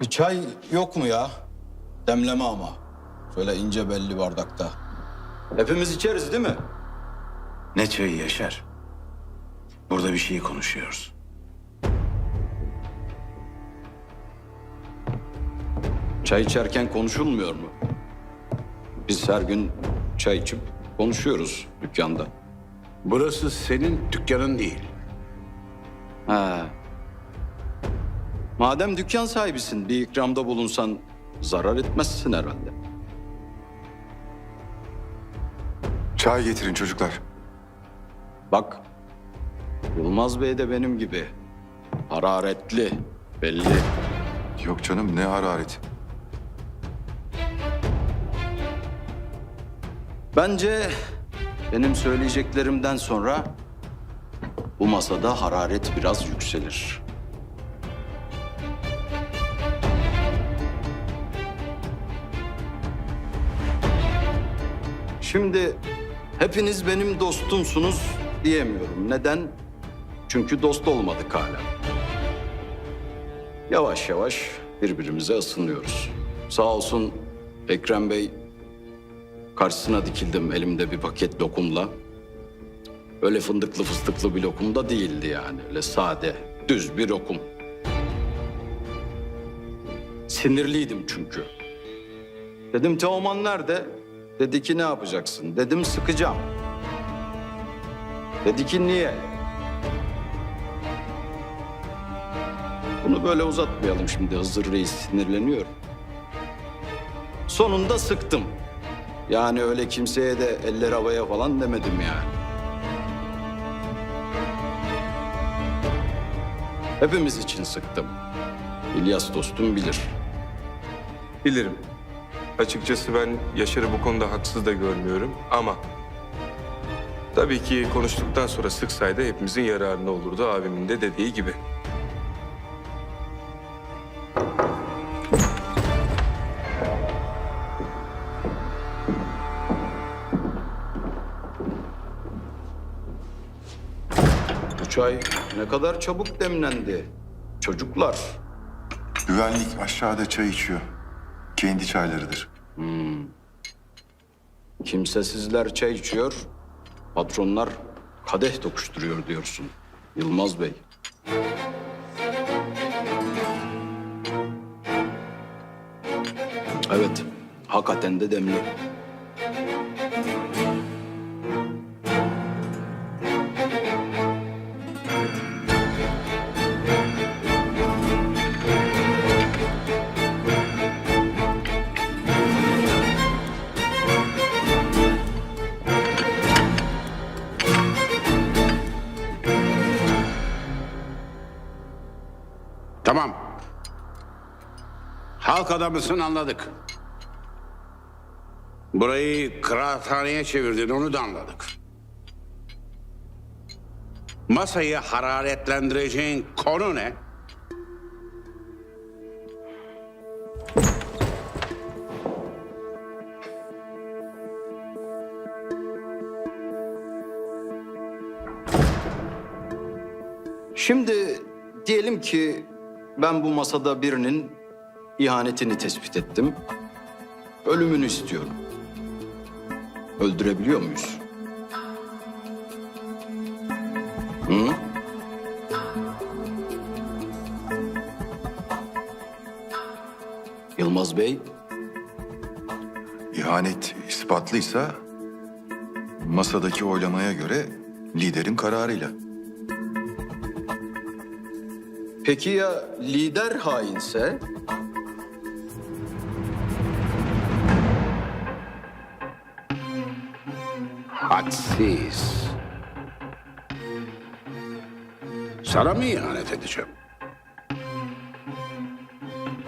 Bir çay yok mu ya? Demleme ama. Şöyle ince belli bardakta. Hepimiz içeriz değil mi? Ne çayı Yaşar? Burada bir şey konuşuyoruz. Çay içerken konuşulmuyor mu? Biz her gün çay içip konuşuyoruz dükkanda. Burası senin dükkanın değil. He. Madem dükkan sahibisin bir ikramda bulunsan zarar etmezsin herhalde. Çay getirin çocuklar. Bak Yılmaz Bey de benim gibi hararetli belli. Yok canım ne hararet. Bence benim söyleyeceklerimden sonra bu masada hararet biraz yükselir. Şimdi hepiniz benim dostumsunuz diyemiyorum. Neden? Çünkü dost olmadık hala. Yavaş yavaş birbirimize ısınıyoruz. Sağ olsun Ekrem Bey Karşısına dikildim elimde bir paket lokumla. Öyle fındıklı fıstıklı bir lokum da değildi yani. Öyle sade, düz bir lokum. Sinirliydim çünkü. Dedim Teoman nerede? Dedi ki ne yapacaksın? Dedim sıkacağım. Dedi ki niye? Bunu böyle uzatmayalım şimdi Hızır Reis sinirleniyor. Sonunda sıktım. Yani öyle kimseye de eller havaya falan demedim yani. Hepimiz için sıktım. İlyas dostum bilir. Bilirim. Açıkçası ben Yaşar'ı bu konuda haksız da görmüyorum ama... Tabii ki konuştuktan sonra sıksaydı hepimizin yararına olurdu abimin de dediği gibi. Bu çay ne kadar çabuk demlendi. Çocuklar. Güvenlik aşağıda çay içiyor. Kendi çaylarıdır. Kimsesizler çay içiyor. Patronlar kadeh dokuşturuyor diyorsun. Yılmaz Bey. Evet, hakikaten de demli. Adamısın anladık. Burayı kıraathaneye çevirdin onu da anladık. Masayı hararetlendireceğin konu ne? Şimdi diyelim ki ben bu masada birinin ihanetini tespit ettim. Ölümünü istiyorum. Öldürebiliyor muyuz? Hı? Yılmaz Bey, İhanet ispatlıysa masadaki oylamaya göre liderin kararıyla. peki ya lider hainse? Hadsiz. Sana mı ihanet edeceğim?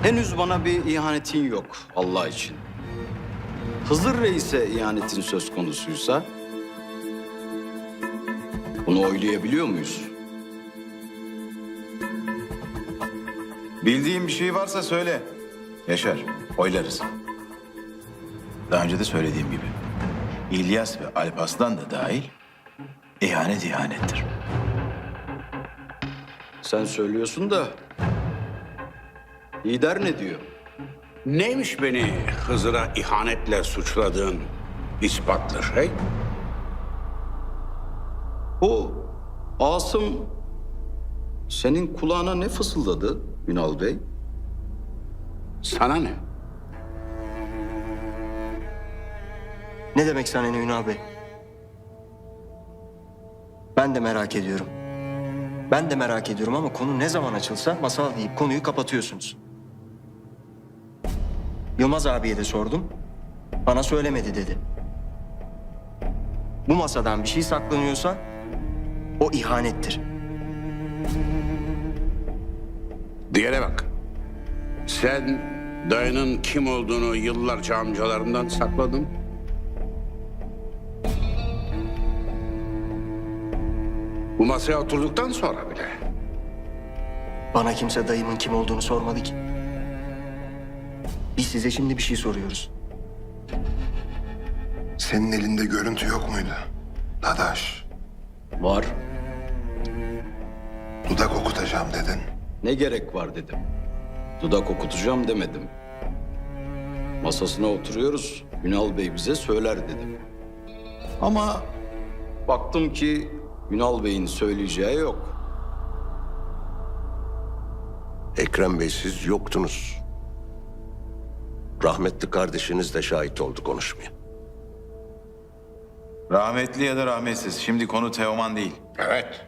Henüz bana bir ihanetin yok Allah için. Hızır Reis'e ihanetin söz konusuysa... ...bunu oylayabiliyor muyuz? Bildiğin bir şey varsa söyle. Yaşar, oylarız. Daha önce de söylediğim gibi. İlyas ve Alp Aslan da dahil ihanet ihanettir. Sen söylüyorsun da Lider ne diyor? Neymiş beni Hızır'a ihanetle suçladığın ispatlı şey? Bu Asım senin kulağına ne fısıldadı Ünal Bey? Sana ne? Ne demek sana ne Ünal Bey? Ben de merak ediyorum. Ben de merak ediyorum ama konu ne zaman açılsa masal deyip konuyu kapatıyorsunuz. Yılmaz abiye de sordum. Bana söylemedi dedi. Bu masadan bir şey saklanıyorsa o ihanettir. Diğere bak. Sen dayının kim olduğunu yıllarca amcalarından sakladın. Bu masaya oturduktan sonra bile. Bana kimse dayımın kim olduğunu sormadı ki. Biz size şimdi bir şey soruyoruz. Senin elinde görüntü yok muydu? Dadaş, Var. dudak okutacağım dedin. Ne gerek var dedim. Dudak okutacağım demedim. Masasına oturuyoruz. Ünal Bey bize söyler dedim. Ama baktım ki Ünal Bey'in söyleyeceği yok. Ekrem Bey siz yoktunuz. Rahmetli kardeşiniz de şahit oldu konuşmaya. Rahmetli ya da rahmetsiz. Şimdi konu Teoman değil. Evet.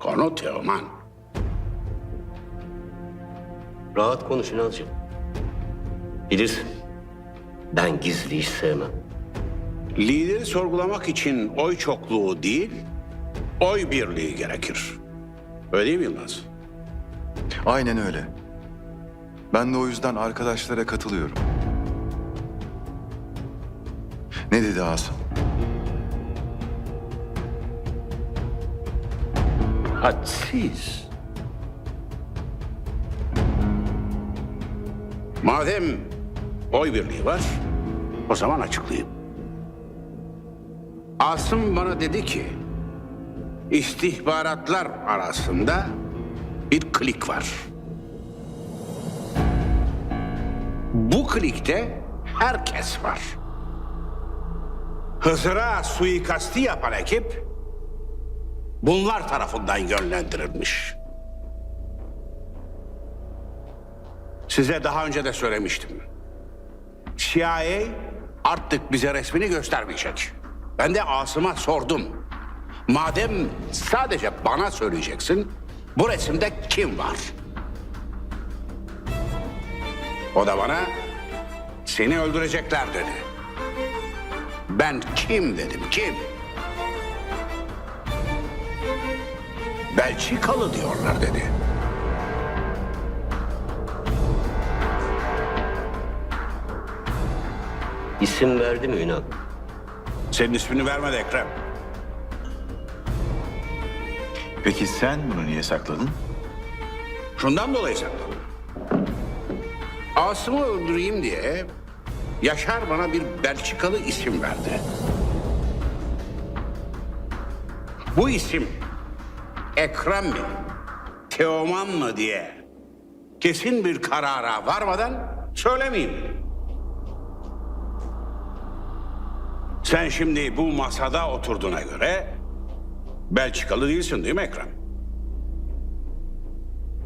Konu Teoman. Rahat konuş Ünal'cığım. Bilirsin. Ben gizli iş sevmem. Lideri sorgulamak için oy çokluğu değil, oy birliği gerekir. Öyle değil mi Yılmaz? Aynen öyle. Ben de o yüzden arkadaşlara katılıyorum. Ne dedi Asım? Hadsiz. Madem oy birliği var, o zaman açıklayayım. Asım bana dedi ki, istihbaratlar arasında bir klik var. Bu klikte herkes var. Hızır'a suikasti yapan ekip bunlar tarafından yönlendirilmiş. Size daha önce de söylemiştim. CIA artık bize resmini göstermeyecek. Ben de Asım'a sordum. Madem sadece bana söyleyeceksin, bu resimde kim var? O da bana seni öldürecekler dedi. Ben kim dedim, kim? Belçikalı diyorlar dedi. İsim verdi mi Ünal? Senin ismini vermedi Ekrem. Peki sen bunu niye sakladın? Şundan dolayı sakladım. Asım'ı öldüreyim diye Yaşar bana bir Belçikalı isim verdi. Bu isim Ekrem mi, Teoman mı diye kesin bir karara varmadan söylemeyeyim. Sen şimdi bu masada oturduğuna göre Belçikalı değilsin değil mi Ekrem?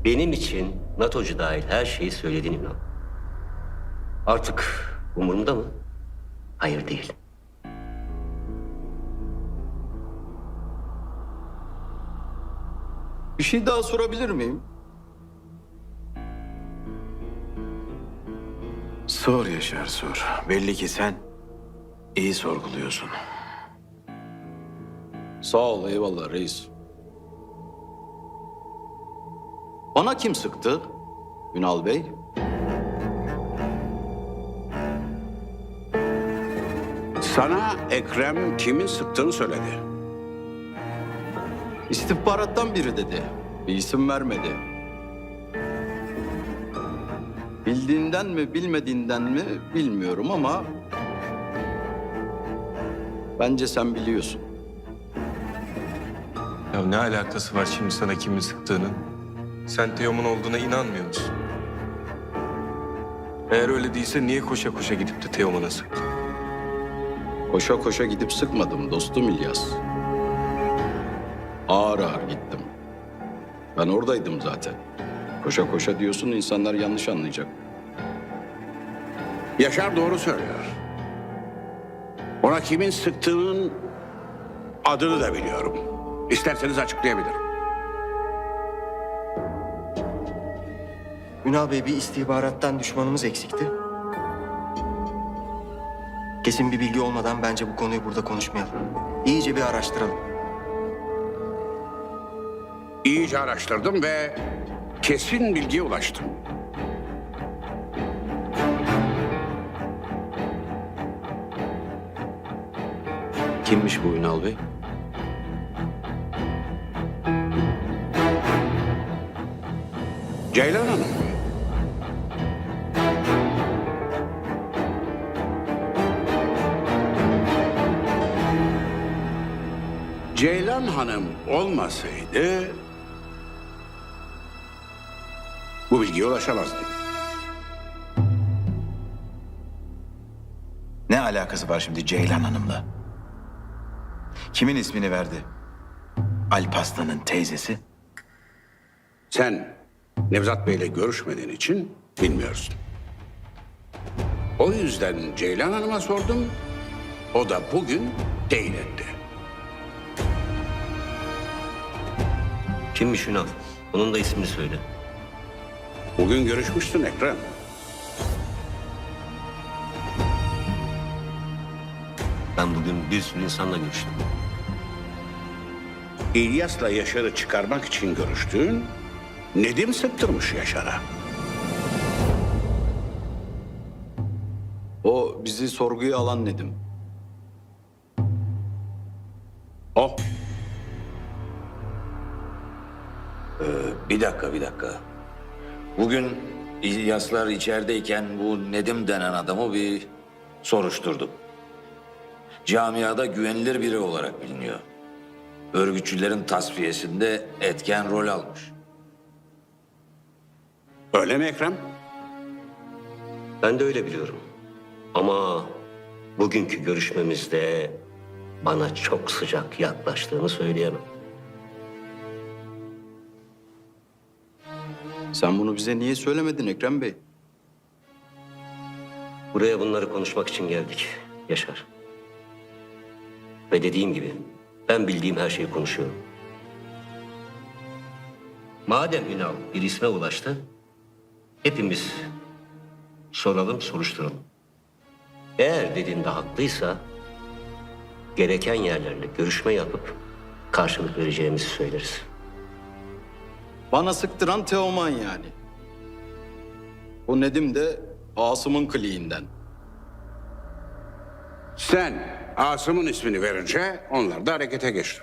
Benim için NATO'cu dahil her şeyi söyledin Ünal. Artık umurumda mı? Hayır değil. Bir şey daha sorabilir miyim? Sor Yaşar sor. Belli ki sen iyi sorguluyorsun. Sağ ol, eyvallah reis. Bana kim sıktı Ünal Bey? Sana Ekrem kimin sıktığını söyledi. İstihbarattan biri dedi. Bir isim vermedi. Bildiğinden mi bilmediğinden mi bilmiyorum ama... Bence sen biliyorsun. Ya ne alakası var şimdi sana kimin sıktığının? Sen Teoman olduğuna inanmıyor musun? Eğer öyle değilse niye koşa koşa gidip de Teoman'a sıktın? Koşa koşa gidip sıkmadım dostum İlyas. Ağır ağır gittim. Ben oradaydım zaten. Koşa koşa diyorsun insanlar yanlış anlayacak. Yaşar doğru söylüyor. Ona kimin sıktığının adını da biliyorum. İsterseniz açıklayabilirim. Ünal Bey bir istihbarattan düşmanımız eksikti. Kesin bir bilgi olmadan bence bu konuyu burada konuşmayalım. İyice bir araştıralım. İyice araştırdım ve kesin bilgiye ulaştım. Kimmiş bu Ünal Bey? Ceylan Hanım. Ceylan Hanım olmasaydı bu bilgiye ulaşamazdım. Ne alakası var şimdi Ceylan Hanım'la? Kimin ismini verdi? Alparslan'ın teyzesi. Sen Nevzat Bey'le görüşmediğin için bilmiyorsun. O yüzden Ceylan Hanım'a sordum. O da bugün teyit etti. Kimmiş Ünal? Onun da ismini söyle. Bugün görüşmüştün Ekrem. Ben bugün bir sürü insanla görüştüm. İlyas'la Yaşar'ı çıkarmak için görüştüğün Nedim sıktırmış Yaşar'a. O bizi sorguya alan Nedim. O Bir dakika, bir dakika. Bugün İlyaslar içerideyken bu Nedim denen adamı bir soruşturdum. Camiada güvenilir biri olarak biliniyor. Örgütçülerin tasfiyesinde etken rol almış. öyle mi Ekrem? Ben de öyle biliyorum. Ama bugünkü görüşmemizde bana çok sıcak yaklaştığını söyleyemem. Sen bunu bize niye söylemedin Ekrem Bey? Buraya bunları konuşmak için geldik Yaşar. Ve dediğim gibi ben bildiğim her şeyi konuşuyorum. Madem Ünal bir isme ulaştı, hepimiz soralım, soruşturalım. Eğer dediğinde haklıysa gereken yerlerle görüşme yapıp karşılık vereceğimizi söyleriz. Bana sıktıran Teoman yani. Bu Nedim de Asım'ın kliğinden. Sen Asım'ın ismini verince onlar da harekete geçti.